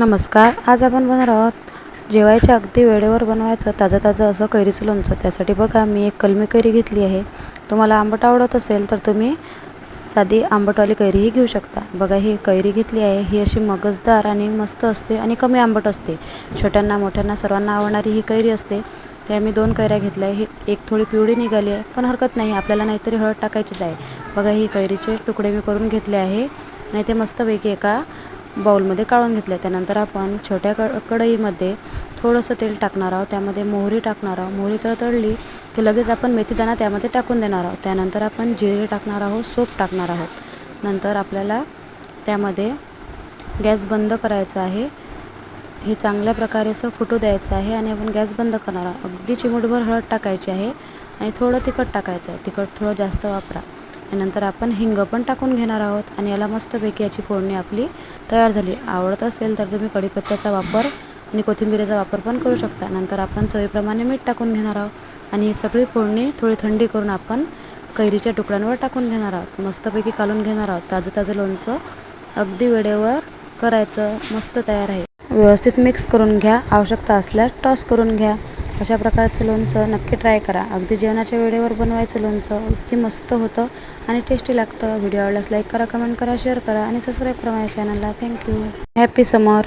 नमस्कार. आज आपण बनवणार आहोत जेवायच्या अगदी वेळेवर बनवायचं ताजं ताजं असं कैरीचं लोणचं. त्यासाठी बघा मी एक कलमी कैरी घेतली आहे. तुम्हाला आंबट आवडत असेल तर तुम्ही साधी आंबटवाली कैरीही घेऊ शकता. बघा ही कैरी घेतली आहे. ही अशी मगजदार आणि मस्त असते आणि कमी आंबट असते. छोट्यांना मोठ्यांना सर्वांना आवडणारी ही कैरी असते. त्या मी दोन कैऱ्या घेतल्या ही एक थोडी पिवळी निघाली आहे पण हरकत नाही. आपल्याला नाहीतरी हळद टाकायचीच आहे. बघा ही कैरीचे तुकडे मी करून घेतले आहे आणि ते मस्तपैकी एका बाऊलमध्ये काढून घेतले त्यानंतर आपण छोट्या क कढईमध्ये थोडंसं तेल टाकणार आहोत. त्यामध्ये मोहरी टाकणार आहोत. मोहरी तळतळली की लगेच आपण मेथीदाणा त्यामध्ये टाकून देणार आहोत. त्यानंतर आपण जिरे टाकणार आहोत. सोप टाकणार आहोत. नंतर आपल्याला त्यामध्ये गॅस बंद करायचा आहे. हे चांगल्या प्रकारे असं फुटू द्यायचं आहे आणि आपण गॅस बंद करणार आहोत. अगदी चिमूटभर हळद टाकायची आहे आणि थोडं तिखट टाकायचं आहे. तिखट थोडं जास्त वापरा. त्यानंतर आपण हिंग पण टाकून घेणार आहोत आणि याला मस्तपैकी याची फोडणी आपली तयार झाली. आवडत असेल तर तुम्ही कढीपत्त्याचा वापर आणि कोथिंबिरीचा वापर पण करू शकता. नंतर आपण चवीप्रमाणे मीठ टाकून घेणार आहोत आणि ही सगळी फोडणी थोडी थंडी करून आपण कैरीच्या तुकड्यांवर टाकून घेणार आहोत. मस्तपैकी कालून घेणार आहोत. ताजं ताजं लोणचं अगदी वेळेवर करायचं मस्त तयार आहे. व्यवस्थित मिक्स करून घ्या. आवश्यकता असल्यास टॉस करून घ्या. अशा प्रकारचं लोणचं नक्की ट्राय करा. अगदी जेवणाच्या वेळेवर बनवायचं लोणचं अगदी मस्त होतं आणि टेस्टी लागतं. व्हिडिओ आवडल्यास लाईक करा कमेंट करा शेअर करा आणि सबस्क्राईब करा माझ्या चॅनलला थँक्यू हॅपी समर